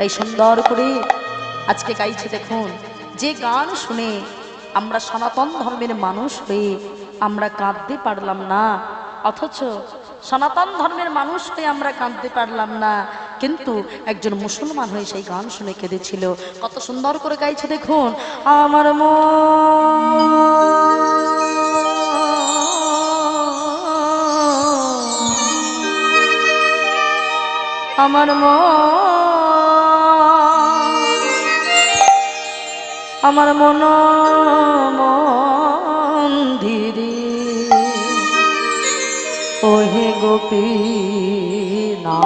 তাই সুন্দর করে আজকে গাইছে দেখুন। যে গান শুনে আমরা সনাতন ধর্মের মানুষ হয়ে আমরা কাঁদতে পারলাম না, অথচ সনাতন ধর্মের মানুষ হয়ে আমরা কাঁদতে পারলাম না। কিন্তু একজন মুসলমান হয়ে সেই গান শুনে কেঁদেছিল। কত সুন্দর করে গাইছে দেখুন। আমার মন আমার মন আমার মন মন্দিরে ওহে গোপী না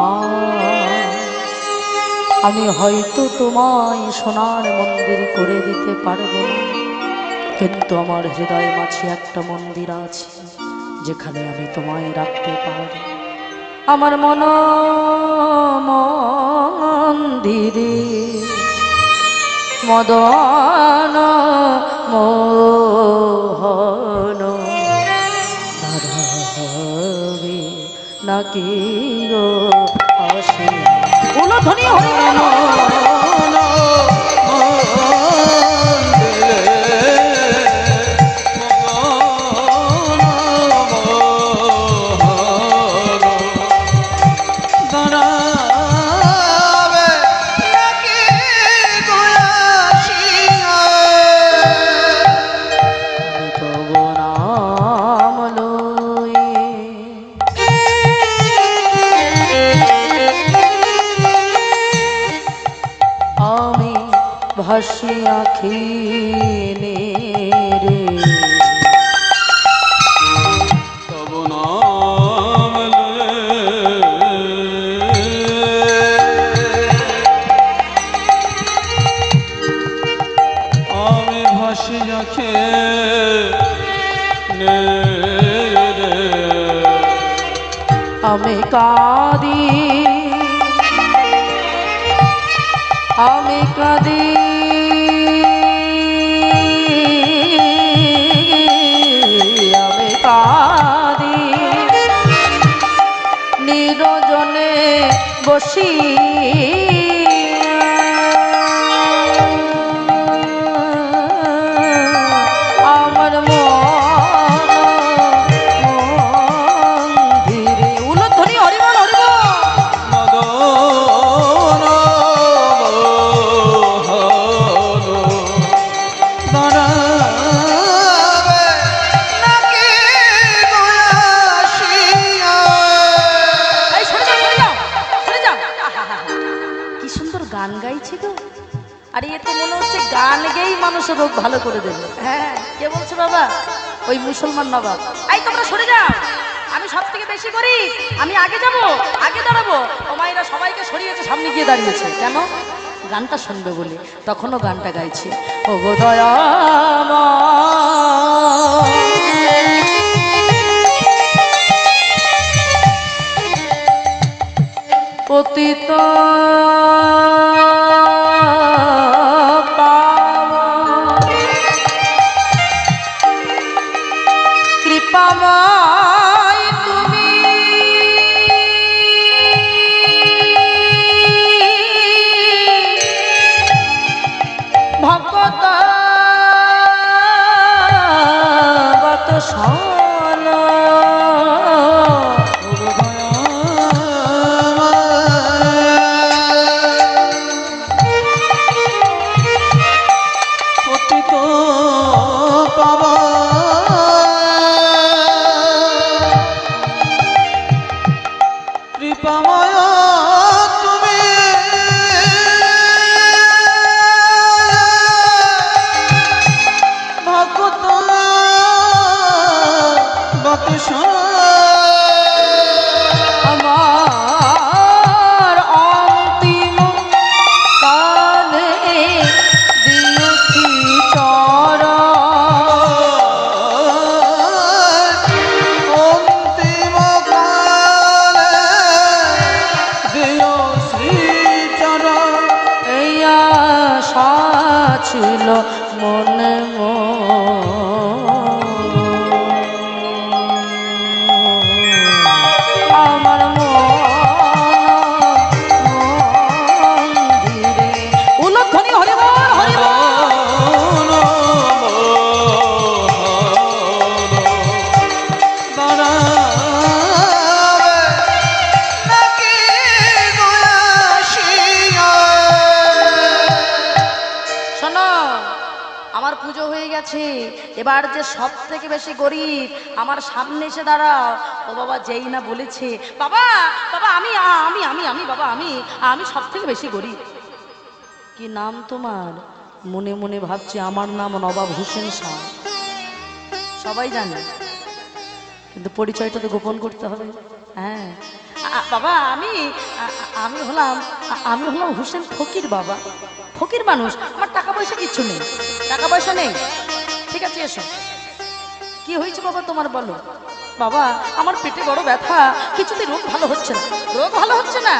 আমি হয়তো তোমায় সোনার মন্দির করে দিতে পারব কিন্তু আমার হৃদয় মাঝে একটা মন্দির আছে, যেখানে আমি তোমায় রাখতে পারব। আমার মন মন্দিরে মদন মোহন। নারাবে নাকি গো আসে উলধ্বনি হরি ভাসি আখি রে। তব নাম আমি ভাসি যাকে আমি কাঁদি। আমি কাঁদি। রোগ ভালো করে দেবে। হ্যাঁ কে বলছে বাবা? ওই মুসলমান নবাব। এই, তোমরা সরে যাও। আমি সব থেকে বেশি করি, আমি আগে যাব, আগে দাঁড়াবো। ও মায়েরা সবাইকে সরিয়েছে, সামনে গিয়ে দাঁড়িয়েছে। কেন? গানটা শুনবে বলে। তখনও গানটা গাইছে। ও গো পতিত ছিল মনে মন। এবার যে সব থেকে বেশি গরিব আমার সামনে এসে দাঁড়াও। ও বাবা, যেই না বলেছে, বাবা বাবা, আমি আমি আমি আমি, বাবা, আমি আমি সব থেকে বেশি গরিব। কি নাম তোমার? মনে মনে ভাবছি আমার নাম নবাব হোসেন শাহ। সবাই জানে, কিন্তু পরিচয়টা তো গোপন করতে হবে। হ্যাঁ বাবা, আমি আমি হলাম আমি হলাম হোসেন ফকির বাবা। ফকির মানুষ, আমার টাকা পয়সা কিচ্ছু নেই, টাকা পয়সা নেই। ঠিক আছে, এসো। কি হয়েছে বাবা তোমার বলো? বাবা, আমার পেটে বড় ব্যথা। কিছুতে রোগ ভালো হচ্ছে না। রোগ ভালো হচ্ছে না?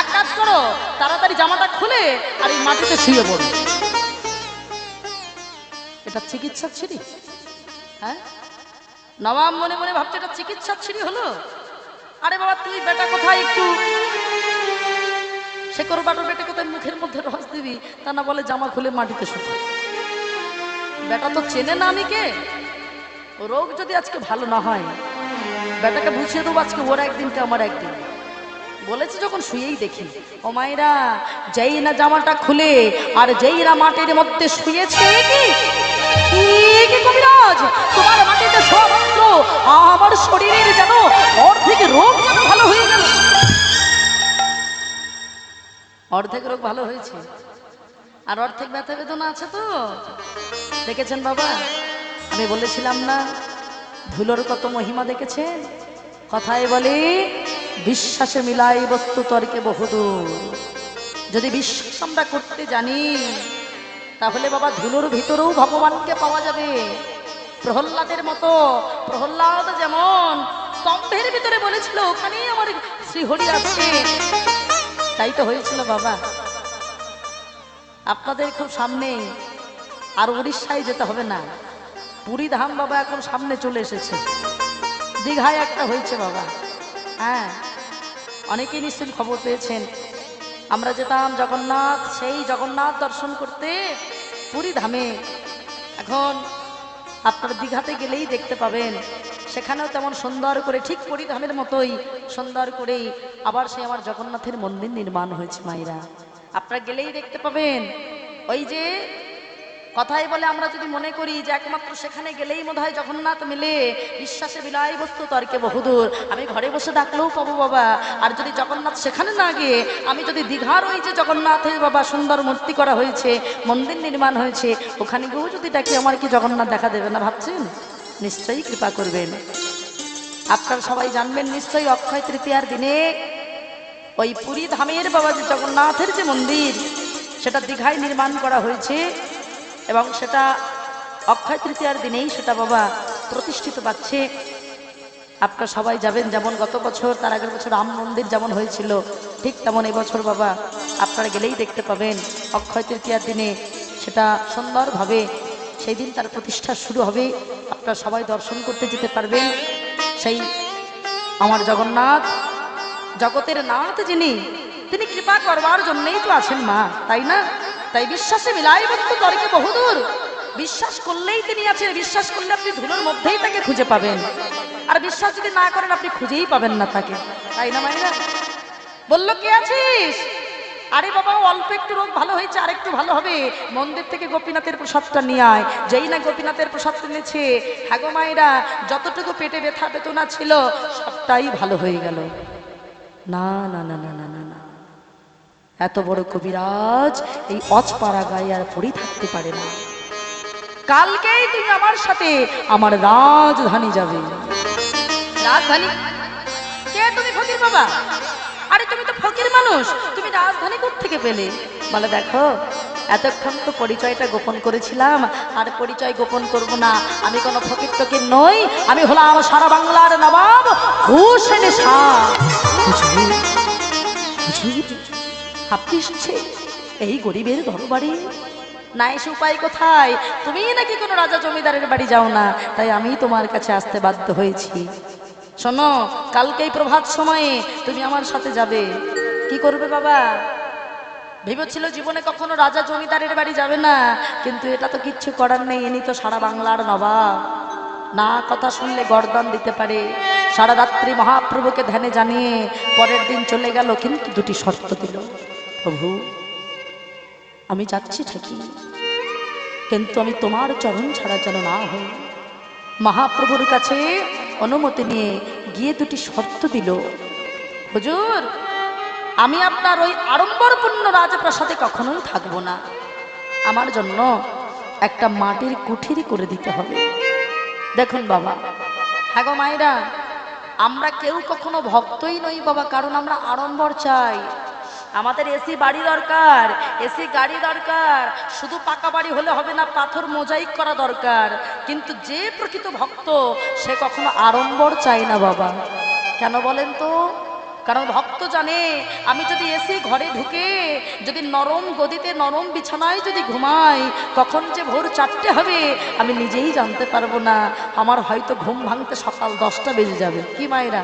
এক কাজ করো, তাড়াতাড়ি জামাটা খুলে আর এই মাটিতে শুয়ে পড়ো। এটা চিকিৎসা ছিরি হ্যাঁ? নবাব মনে মনে ভাবছে এটা চিকিৎসা ছিরি হলো। আরে বাবা, তুই বেটা কোথায় একটু? শেকর বাটর বেটে কোথায় মুখের মধ্যে রস দিবি? তা না বলে জামা খুলে মাটিতে শুকো বেটা তো চেনে না আমি কে? রোগ যদি আজকে ভালো না হয় বেটাকে বুঝিয়ে দেবো আজকে ওর একদিনটা আমার একদিন। বলেছে যখন শুয়েই দেখি, ও মায়েরা, যেই না জামাটা খুলে, আর যেই না মাটির মধ্যে শুয়েছে কি? কবিরাজ? তোমার মাটিতে মাত্র আমার শরীরের যেন অর্ধেক রোগ যেন ভালো হয়ে গেল। অর্ধেক রোগ ভালো হয়েছে? আর অর্ধেক ব্যথা বেদনা আছে তো। দেখেছেন বাবা? আমি বলেছিলাম না ধুলোর কত মহিমা দেখেছেন? কথায় বলে, বিশ্বাসে মিলাই বস্তু তর্কে বহুদূর। যদি বিশ্বাস আমরা করতে জানি, তাহলে বাবা ধুলোর ভিতরেও ভগবানকে পাওয়া যাবে। প্রহ্লাদের মতো, প্রহ্লাদ যেমন স্তম্ভের ভিতরে বলেছিল, ওখানেই আমার শ্রীহরি আছে। তাই তো হয়েছিল বাবা। আপনাদের খুব সামনেই। আর উড়িষ্যায় যেতে হবে না। পুরী ধাম বাবা এখন সামনে চলে এসেছে। দীঘায় একটা হয়েছে বাবা। হ্যাঁ অনেকেই নিশ্চয়ই খবর পেয়েছেন। আমরা যেতাম জগন্নাথ, সেই জগন্নাথ দর্শন করতে পুরী ধামে। এখন আপনার দীঘাতে গেলেই দেখতে পাবেন। সেখানেও তেমন সুন্দর করে, ঠিক পরিধামের মতোই সুন্দর করেই আবার সে আমার জগন্নাথের মন্দির নির্মাণ হয়েছে মাইরা আপনারা গেলেই দেখতে পাবেন। ওই যে কথাই বলে আমরা যদি মনে করি যে একমাত্র সেখানে গেলেই মনে হয় জগন্নাথ মিলে, বিশ্বাসে বিলাই বস্তু তর্কে বহুদূর। আমি ঘরে বসে ডাকলেও পাবো বাবা। আর যদি জগন্নাথ সেখানে না গিয়ে, আমি যদি দীঘার ওই যে জগন্নাথের বাবা সুন্দর মূর্তি করা হয়েছে, মন্দির নির্মাণ হয়েছে, ওখানে গিয়েও যদি ডাকি আমার কি জগন্নাথ দেখা দেবে না ভাবছেন? নিশ্চয়ই কৃপা করবেন। আপনারা সবাই জানবেন নিশ্চয়ই অক্ষয় তৃতীয়ার দিনে ওই পুরী ধামের বাবা যে জগন্নাথের যে মন্দির, সেটা দীঘায় নির্মাণ করা হয়েছে এবং সেটা অক্ষয় তৃতীয়ার দিনেই সেটা বাবা প্রতিষ্ঠিত পাচ্ছে। আপনারা সবাই যাবেন, যেমন গত বছর, তার আগের বছর রাম মন্দির যেমন হয়েছিল, ঠিক তেমন এবছর বাবা আপনারা গেলেই দেখতে পাবেন। অক্ষয় তৃতীয়ার দিনে সেটা সুন্দরভাবে সেই দিন তার প্রতিষ্ঠা শুরু হবে। আপনারা সবাই দর্শন করতে যেতে পারবেন। সেই আমার জগন্নাথ জগতের নাথ যিনি, তিনি কৃপা করবার জন্যই তো আছেন মা, তাই না? তাই বিশ্বাসে মিলাই বস্তু তর্কে বহুদূর। বিশ্বাস করলেই তিনি আছেন, বিশ্বাস করলে আপনি ধুলোর মধ্যেই তাকে খুঁজে পাবেন। আর বিশ্বাস যদি না করেন, আপনি খুঁজেই পাবেন না তাকে। তাই না মাইনা বলল, কে আছিস? আরে বাবা অল্প একটু রোগ ভালো হয়েছে, আর একটু ভালো হবে। মন্দির থেকে গোপীনাথের প্রসাদটা নিয়ে আয়। যেই না গোপীনাথের প্রসাদ এনেছে হ্যাগো মায়েরা, যতটুকু পেটে ব্যথা বেতনা ছিল, সবটাই ভালো হয়ে গেল। না না না না না না না। এত বড় কবিরাজ এই অজপাড়া গায়ে আর পড়ে থাকতে পারে না। কালকেই তুমি আমার সাথে আমার রাজধানী যাবে। রাজধানী? কে তুমি ফকির বাবা? আরে তুমি তো ফকির মানুষ তুমি রাজধানী থেকে পেলে? বলে দেখো এতক্ষণ তো পরিচয়টা গোপন করেছিলাম আর পরিচয় গোপন করব না। আমি কোনো ফকির টকির নই আমি হলাম সারা বাংলার নবাব হুসেন শাহ? আপনি এসেছে, এই গরিবের দরবারে না এসে উপায় কোথায়? তুমি নাকি কোনো রাজা জমিদারের বাড়ি যাও না, তাই আমি তোমার কাছে আসতে বাধ্য হয়েছি। শোনো, কালকেই প্রভাত সময়ে তুমি আমার সাথে যাবে। কি করবে বাবা? ভেবেছিল জীবনে কখনো রাজা জমিদারের বাড়ি যাবে না, কিন্তু এটা তো কিচ্ছু করার নেই এনি তো সারা বাংলার নবাব। না কথা শুনলে গরদান দিতে পারে। সারা রাত্রি মহাপ্রভুকে ধ্যানে জানিয়ে পরের দিন চলে গেল, কিন্তু দুটি শর্ত দিল। প্রভু, আমি যাচ্ছি ঠিকই, কিন্তু আমি তোমার চরণ ছাড়া যেন না হই। মহাপ্রভুর কাছে অনুমতি নিয়ে গিয়ে দুটি শর্ত দিল। হুজুর, আমি আপনার ওই আড়ম্বরপূর্ণ রাজপ্রাসাদে কখনোই থাকব না। আমার জন্য একটা মাটির কুঠিরি করে দিতে হবে। দেখুন বাবা হ্যাঁ গো মায়েরা আমরা কেউ কখনো ভক্তই নই বাবা, কারণ আমরা আড়ম্বর চাই। আমাদের এসি বাড়ি দরকার, এসি গাড়ি দরকার, শুধু পাকা বাড়ি হলে হবে না, পাথর মোজাইক করা দরকার। কিন্তু যে প্রকৃত ভক্ত, সে কখনো আড়ম্বর চায় না বাবা। কেন বলেন তো? কারণ ভক্ত জানে, আমি যদি এসি ঘরে ঢুকে, যদি নরম গদিতে, নরম বিছানায় যদি ঘুমাই কখন যে ভোর চারটে হবে, আমি নিজেই জানতে পারব না। আমার হয়তো ঘুম ভাঙতে সকাল দশটা বেজে যাবে। কি মায়েরা?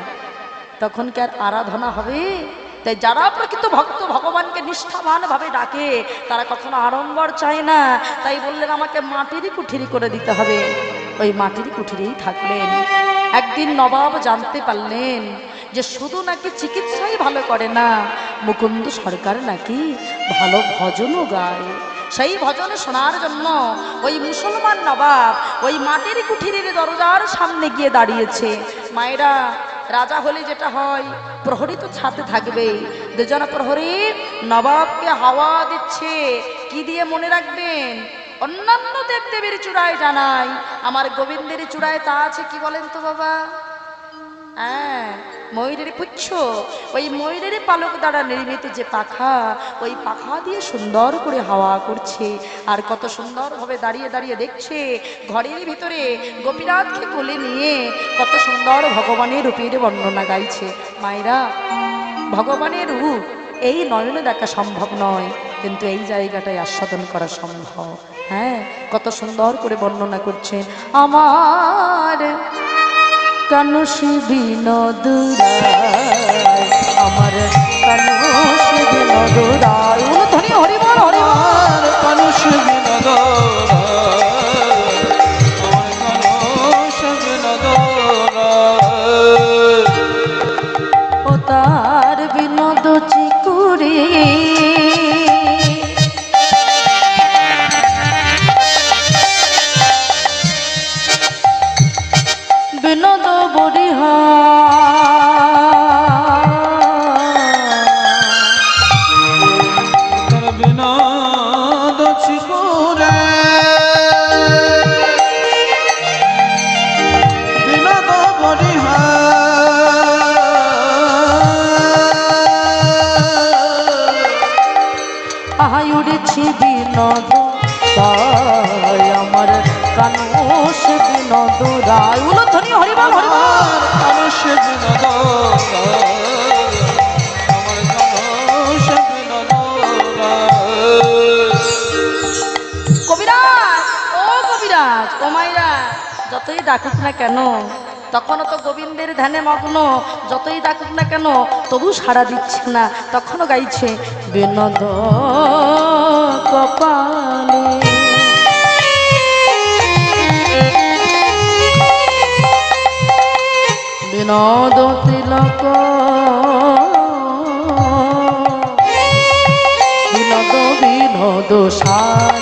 তখন কি আর আরাধনা হবে? তাই যারা প্রকৃত ভক্ত, ভগবানকে নিষ্ঠাবানভাবে ডাকে, তারা কখনো আড়ম্বর চায় না। তাই বললেন, আমাকে মাটিরই কুঠিরি করে দিতে হবে। ওই মাটির কুঠিরেই থাকলেন একদিন নবাব জানতে পারলেন যে শুধু নাকি চিকিৎসাই ভালো করে না, মুকুন্দ সরকার নাকি ভালো ভজনও গায়। সেই ভজন শোনার জন্য ওই মুসলমান নবাব ওই মাটির কুঠিরের দরজার সামনে গিয়ে দাঁড়িয়েছে। মায়েরা, রাজা হলে যেটা হয় প্রহরী তো ছাতে থাকবেই দুজন প্রহরী নবাবকে হাওয়া দিচ্ছে। কি দিয়ে মনে রাখবেন? অন্যান্য দেবদেবীর চূড়ায় জানাই, আমার গোবিন্দের চূড়ায় তা আছে কি বলেন তো বাবা? হ্যাঁ ময়ূরের পুচ্ছ। ওই ময়ূরের পালক দ্বারা নির্মিত যে পাখা, ওই পাখা দিয়ে সুন্দর করে হাওয়া করছে। আর কত সুন্দরভাবে দাঁড়িয়ে দাঁড়িয়ে দেখছে, ঘরের ভিতরে গোপীনাথকে কোলে নিয়ে কত সুন্দর ভগবানের রূপের বর্ণনা গাইছে। মায়েরা, ভগবানের রূপ এই নয়নে দেখা সম্ভব নয়, কিন্তু এই জায়গাটায় আস্বাদন করা সম্ভব। হ্যাঁ কত সুন্দর করে বর্ণনা করছেন আমার কানুষি বিনোদুরায় আমার কানুষি বিনোদুরায় উড়েছি বিনোদ তাই আমার কানুষ বিনোদ রায় উলধ্বনি হরিবল হরিবল। আমার বিনোদ কবিরাজ ও কবিরাজ ও মাইরা যতই ডাকুক না কেন তখনও তো গোবিন্দের ধ্যানে মগ্ন। যতই ডাকুক না কেন, তবু সাড়া দিচ্ছে না। তখনও গাইছে, বিনোদ কপালে। বিনোদ তিলক। বিনোদ বিনোদ সাজে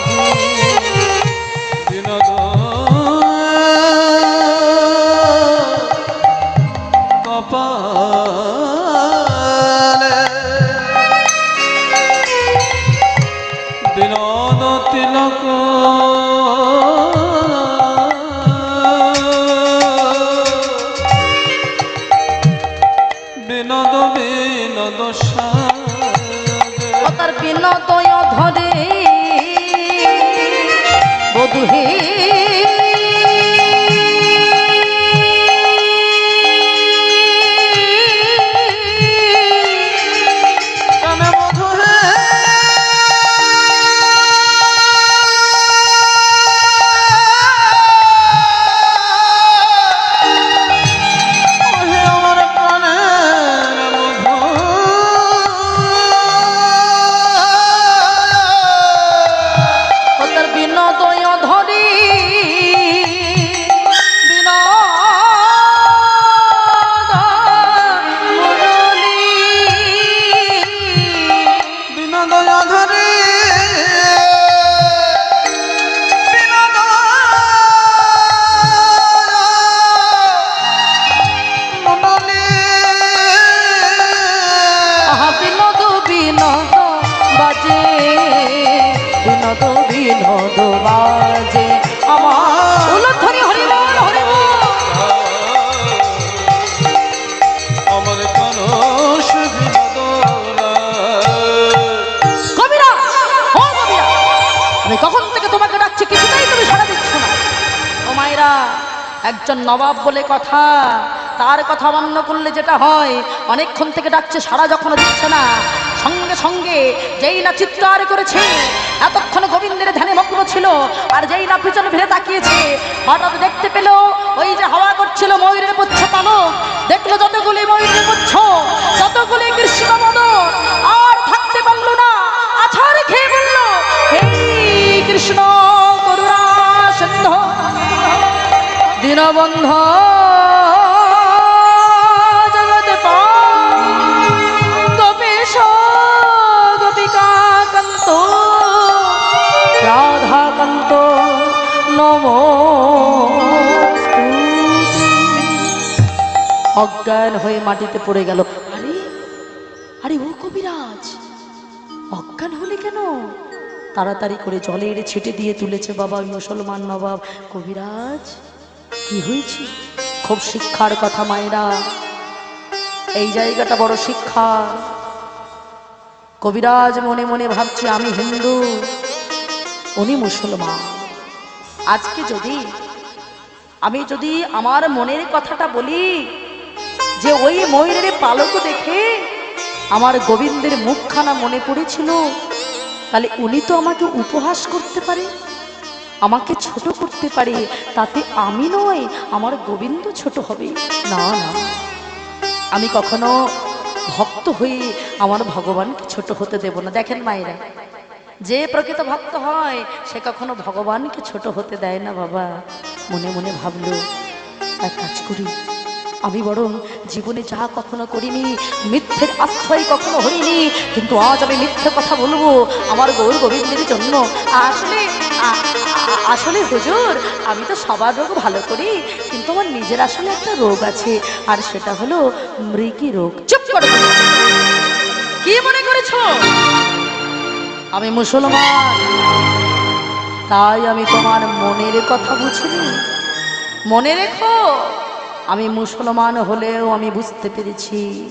একজন নবাব বলে কথা, তার কথা অমান্য করলে যেটা হয়, অনেকক্ষণ থেকে ডাকছে, সারা যখন দিচ্ছে না। সঙ্গে সঙ্গে যেই না চিৎকার করেছে, এতক্ষণ গোবিন্দের ধ্যানে মগ্ন ছিল, আর যেই না পিছনে ফিরে তাকিয়েছে, হঠাৎ দেখতে পেল, ওই যে হাওয়া করছিল ময়ূরের পুচ্ছ পালক। দেখল যতগুলি ময়ূরের পুচ্ছ যতগুলি কৃষ্ণ মদন। আর থাকতে পারল না, আছাড় খেয়ে বলল হে কৃষ্ণ! দীনবন্ধ, জগৎ গোপেশ গোপিকা কান্ত। রাধা কান্ত, নমো। অজ্ঞান হয়ে মাটিতে পড়ে গেল। আরে আরে ও কবিরাজ, অজ্ঞান হলে কেন? তাড়াতাড়ি করে জলের ছিটে দিয়ে তুলেছে বাবা মুসলমান নবাব। কবিরাজ কি হয়েছে? খুব শিক্ষার কথা মায়েরা। এই জায়গাটা বড় শিক্ষা। কবিরাজ মনে মনে ভাবছে, আমি হিন্দু, উনি মুসলমান। আজকে যদি, আমি যদি আমার মনের কথাটা বলি, যে ওই ময়ূরের পালক দেখে আমার গোবিন্দের মুখখানা মনে পড়েছিল, তাহলে উনি তো আমাকে উপহাস করতে পারে। আমাকে ছোট করতে পারে, তাতে আমি নয়, আমার গোবিন্দ ছোট হবে। না না, আমি কখনো ভক্ত হয়ে আমার ভগবানকে ছোট হতে দেব না। দেখেন মায়েরা, যে প্রকৃত ভক্ত হয়, সে কখনো ভগবানকে ছোট হতে দেয় না বাবা। মনে মনে ভাবলো, এক কাজ করি। আমি বরং জীবনে যা কখনো করিনি, মিথ্যের আশ্রয় কখনো হইনি কিন্তু আজ আমি মিথ্যে কথা বলব আমার গৌর গোবিন্দের জন্য। আসলে আসলে হুজুর, আমি তো সবার রোগ ভালো করি, কিন্তু আমার নিজের আসলে একটা রোগ আছে, আর সেটা হলো মৃগী রোগ। চুপ করো। কি মনে করেছ? আমি মুসলমান, তাই আমি তোমার মনের কথা বুঝিনি। মনে রেখো, আমি মুসলমান হলেও আমি বুঝতে পেরেছি,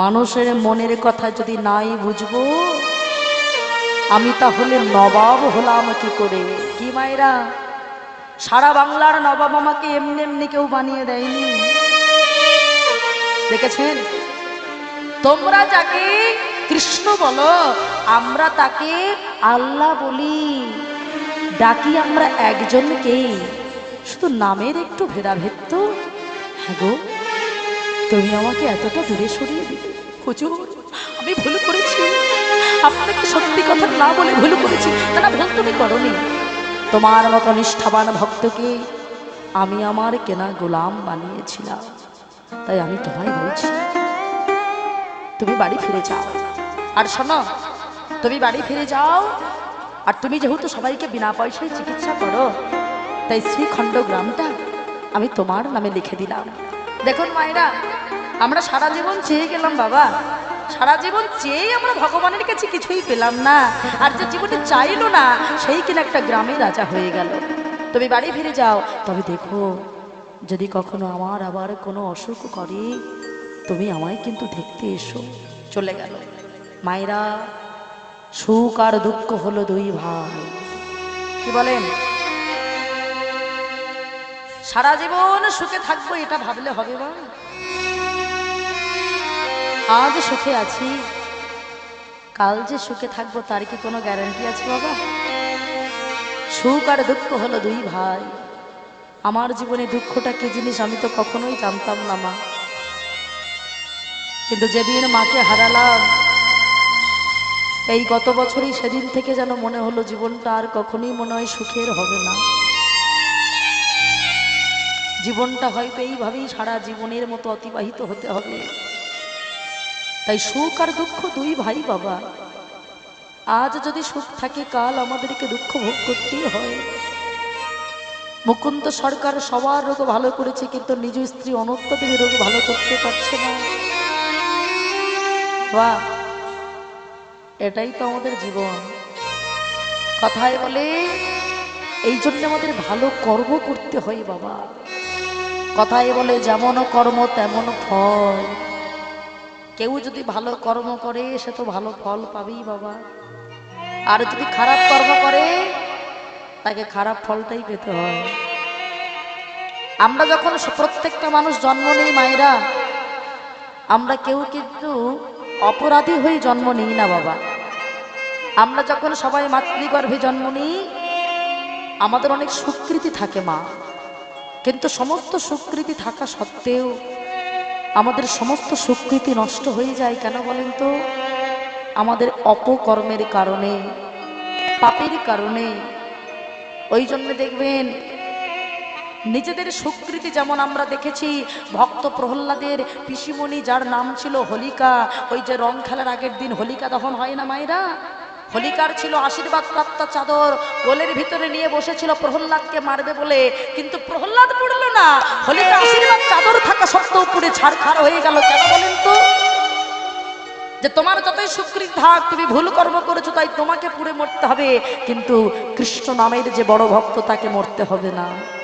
মানুষের মনের কথা যদি নাই বুঝব আমি তাহলে নবাব হলাম কি করে? কি মায়েরা সারা বাংলার নবাব আমাকে এমনি এমনি কেউ বানিয়ে দেয়নি। দেখেছেন? তোমরা যাকে কৃষ্ণ বলো, আমরা তাকে আল্লাহ বলি। ডাকি আমরা একজনকেই শুধু নামের একটু ভেদাভেদ তো। হ্যাঁ গো, তুমি আমাকে এতটা দূরে সরিয়ে দিলে। হুজুর, আমি ভুল করেছি। আপনাকে সত্যি কথা না বলে ভুল করেছি না ভুল তুমি করনি। তোমার মতো নিষ্ঠাবান ভক্তকে আমি আমার কেনা গোলাম বানিয়েছিলাম, তাই আমি তোমায় বলছি, তুমি বাড়ি ফিরে যাও। আর শোনো, তুমি বাড়ি ফিরে যাও, আর তুমি যেহেতু সবাইকে বিনা পয়সায় চিকিৎসা করো, তাই শ্রীখণ্ড গ্রামটা আমি তোমার নামে লিখে দিলাম। দেখুন মায়েরা, আমরা সারা জীবন চেয়ে গেলাম বাবা সারা জীবন চেয়েই আমরা ভগবানের কাছে কিছুই পেলাম না। আর যে জীবনে চাইলো না, সেই কিনা একটা গ্রামে রাজা হয়ে গেল। তুমি বাড়ি ফিরে যাও, তবে দেখো, যদি কখনো আমার আবার কোনো অসুখ করে, তুমি আমায় কিন্তু দেখতে এসো। চলে গেল। মায়েরা, সুখ আর দুঃখ হলো দুই ভাই কি বলেন? সারা জীবন সুখে থাকব, এটা ভাবলে হবে বা আজ সুখে আছি। কাল যে সুখে থাকব, তার কি কোনো গ্যারান্টি আছে বাবা? সুখ আর দুঃখ হলো দুই ভাই। আমার জীবনে দুঃখটা কি জিনিস আমি তো কখনোই জানতাম না, মা। কিন্তু যেদিন মাকে হারালাম, এই গত বছরই সেদিন থেকে যেন মনে হলো জীবনটা আর কখনোই মনে হয় সুখের হবে না। জীবনটা হয়তো এইভাবেই সারা জীবনের মতো অতিবাহিত হতে হবে। তাই সুখ আর দুঃখ দুই ভাই বাবা। আজ যদি সুখ থাকে, কাল আমাদেরকে দুঃখ ভোগ করতেই হয়। মুকুন্দ সরকার সবার রোগ ভালো করেছে, কিন্তু নিজ স্ত্রী অনন্ত দেবী রোগ ভালো করতে পারছে না। বাহ, এটাই তো আমাদের জীবন। কথায় বলে, এই জন্য আমাদের ভালো কর্ম করতে হয় বাবা। কথায় বলে, যেমন কর্ম, তেমন ফল। কেউ যদি ভালো কর্ম করে, সে তো ভালো ফল পাবেই বাবা। আর যদি খারাপ কর্ম করে, তাকে খারাপ ফলটাই পেতে হয়। আমরা যখন প্রত্যেকটা মানুষ জন্ম নেই মায়েরা, আমরা কেউ কিন্তু অপরাধী হয়ে জন্ম নিই না বাবা। আমরা যখন সবাই মাতৃগর্ভে জন্ম নিই, আমাদের অনেক সুকৃতি থাকে মা। কিন্তু সমস্ত সুকৃতি থাকা সত্ত্বেও আমাদের সমস্ত সুকৃতি নষ্ট হয়ে যায় কেন বলেন তো? আমাদের অপকর্মের কারণে, পাপের কারণে। ওই জন্য দেখবেন, নিজেদের সুকৃতি যেমন আমরা দেখেছি, ভক্ত প্রহ্লাদের পিসিমণি যার নাম ছিল হোলিকা, ওই যে রং খেলার আগের দিন হোলিকা দহন হয় না মায়েরা? হোলিকার ছিল আশীর্বাদ প্রাপ্ত চাদর। কোলের ভিতরে নিয়ে বসেছিল প্রহ্লাদকে মারবে বলে। কিন্তু প্রহ্লাদ পড়ল না। হোলিকা আশীর্বাদ চাদর থাকা সত্ত্বেও পুড়ে ছাড়খাড় হয়ে গেল। কেন বলেন তো? যে তোমার যতই সুকৃত থাক, তুমি ভুল কর্ম করেছ, তাই তোমাকে পুড়ে মরতে হবে। কিন্তু কৃষ্ণ নামের যে বড় ভক্ত, তাকে মরতে হবে না।